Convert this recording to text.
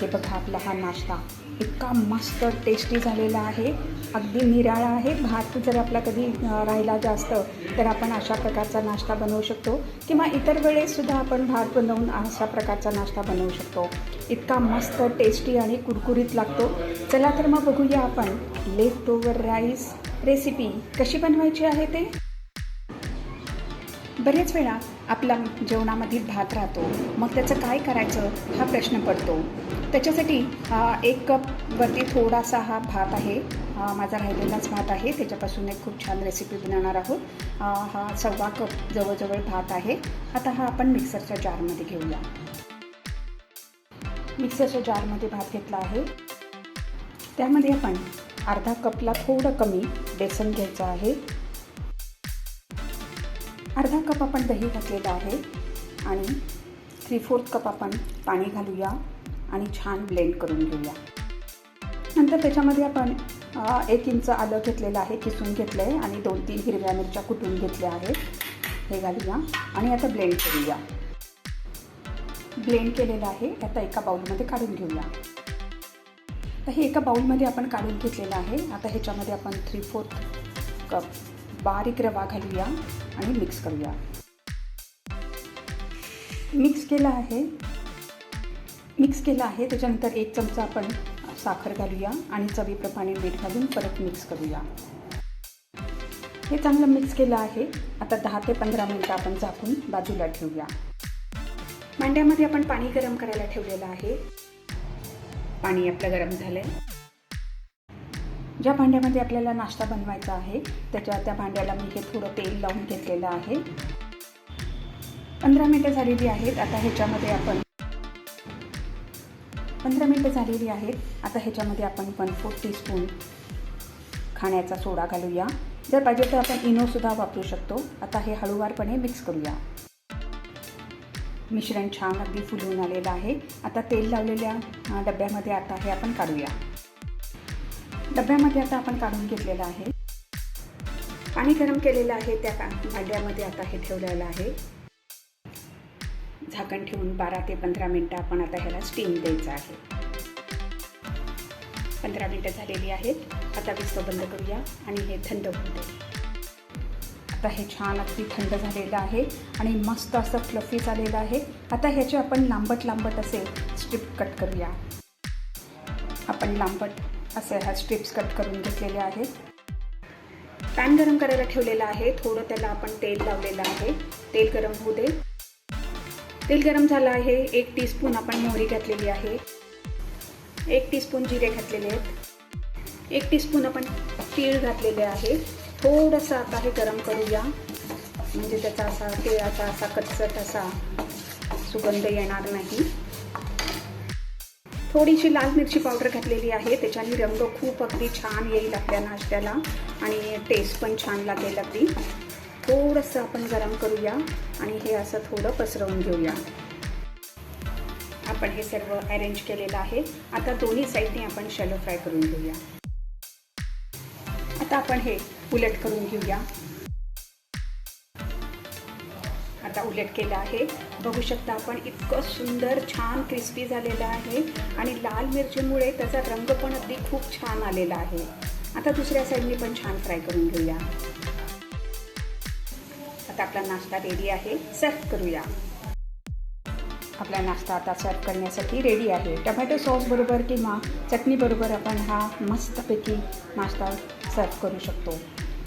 हे बघा आपला हा नाश्ता. इतका मस्त टेस्टी झालेला आहे. अगदी निराळा आहे. भात जर आपला कधी राहिला जास्त तर आपण अशा प्रकारचा नाश्ता बनवू शकतो. किंवा इतर वेळेससुद्धा आपण भात बनवून अशा प्रकारचा नाश्ता बनवू शकतो. इतका मस्त टेस्टी आणि कुरकुरीत लागतो. चला तर मग बघूया आपण लेफ्ट ओवर राईस रेसिपी कशी बनवायची आहे ते. बरेच वेळा आपला जेवणामध्ये भात राहतो. मग त्याचं काय करायचं हा प्रश्न पडतो. त्याच्यासाठी एक कपवरती थोडासा हा भात आहे. माझा राहिलेलाच भात आहे. त्याच्यापासून एक खूप छान रेसिपी बनवणार आहोत. हा सव्वा कप जवळजवळ भात आहे. आता हा आपण मिक्सरच्या जारमध्ये घेऊया. मिक्सरच्या जारमध्ये भात घेतला आहे. त्यामध्ये आपण अर्धा कपला थोडं कमी बेसन घ्यायचं आहे. अर्धा कप आपण दही घातलेलं आहे आणि थ्री फोर्थ कप आपण पाणी घालूया आणि छान ब्लेंड करून घेऊया. नंतर त्याच्यामध्ये आपण एक इंच आलं घेतलेलं आहे किसून घेतलं आहे आणि दोन तीन हिरव्या मिरच्या कुटून घेतल्या आहेत. हे घालूया आणि आता ब्लेंड करूया. ब्लेंड केलेलं आहे आता एका बाउलमध्ये काढून घेऊया. तर हे एका बाउलमध्ये आपण काढून घेतलेलं आहे. आता ह्याच्यामध्ये आपण थ्री फोर्थ कप बारीक रवा घालूया आणि मिक्स करूया. मिक्स केलं आहे. मिक्स केलं आहे त्याच्यानंतर एक चमचा आपण साखर घालूया आणि चवीप्रमाणे मीठ घालून परत मिक्स करूया. हे चांगलं मिक्स केलं आहे. आता दहा ते पंधरा मिनटं आपण झाकून बाजूला ठेवूया. मांड्यामध्ये आपण पाणी गरम करायला ठेवलेलं आहे. पाणी आपलं गरम झालं आहे ज्या भांड्यामध्ये आपल्याला नाश्ता बनवायचा आहे त्याच्या त्या भांड्याला मी हे थोडं तेल लावून घेतलेलं आहे. पंधरा मिनटं झालेली आहेत आता ह्याच्यामध्ये आपण पंधरा मिनटं झालेली आहेत आता ह्याच्यामध्ये आपण वन फोर्थ टीस्पून खाण्याचा सोडा घालूया. जर पाहिजे तर आपण इनोसुद्धा वापरू शकतो. आता हे हळूवारपणे मिक्स करूया. मिश्रण छान अगदी फुलून आलेलं आहे. आता तेल लावलेल्या डब्यामध्ये आता हे आपण काढूया. डब्यामध्ये आता आपण काढून घेतलेलं आहे. पाणी गरम केलेलं आहे त्या भांड्यामध्ये आता हे ठेवलेलं आहे. झाकण ठेवून बारा ते पंधरा मिनटं आपण आता ह्याला स्टीम द्यायचं आहे. पंधरा मिनटं झालेली आहेत. आता विस्तव बंद करूया आणि हे थंड होऊ दे. आता हे छान अगदी थंड झालेलं आहे आणि मस्त असं फ्लफी झालेलं आहे. आता ह्याचे आपण लांबट लांबट असे स्ट्रिप कट करूया. आपण लांबट असे ह्या स्ट्रिप्स कट करून घेतलेले आहेत. पॅन गरम करायला ठेवलेलं आहे. थोडं त्याला आपण तेल लावलेलं आहे. तेल गरम होऊ दे. तेल गरम झालं आहे. एक टीस्पून आपण मोहरी घातलेली आहे. एक टीस्पून जिरे घातलेले आहेत. एक टीस्पून आपण तीळ घातलेले आहे. थोडंसं आता हे गरम करूया. म्हणजे त्याचा असा तिळाचा असा कचकट असा सुगंध येणार नाही. थोडीशी लाल मिरची पावडर घातलेली आहे. त्याच्याने रंग खूप अगदी छान येईल आपल्या नाश्त्याला आणि टेस्ट पण छान लागेल अगदी. थोडंसं आपण गरम करूया आणि हे असं थोडं पसरवून घेऊया. आपण हे सर्व अरेंज केलेलं आहे. आता दोन्ही साईडने आपण शॅलो फ्राय करून घेऊया. आता आपण हे उलट करून घेऊया. आता उलट केलं आहे. बघू शकता आपण इतकं सुंदर छान क्रिस्पी झालेलं आहे आणि लाल मिरचीमुळे त्याचा रंग पण अगदी खूप छान आलेला आहे. आता दुसऱ्या साईडने पण छान फ्राय करून घेऊया. आता आपला नाश्ता रेडी आहे. सर्व करूया. आपला नाश्ता आता सर्व करण्यासाठी रेडी आहे. टमॅटो सॉस बरोबर किंवा चटणीबरोबर आपण हा मस्तपैकी नाश्ता सर्व करू शकतो.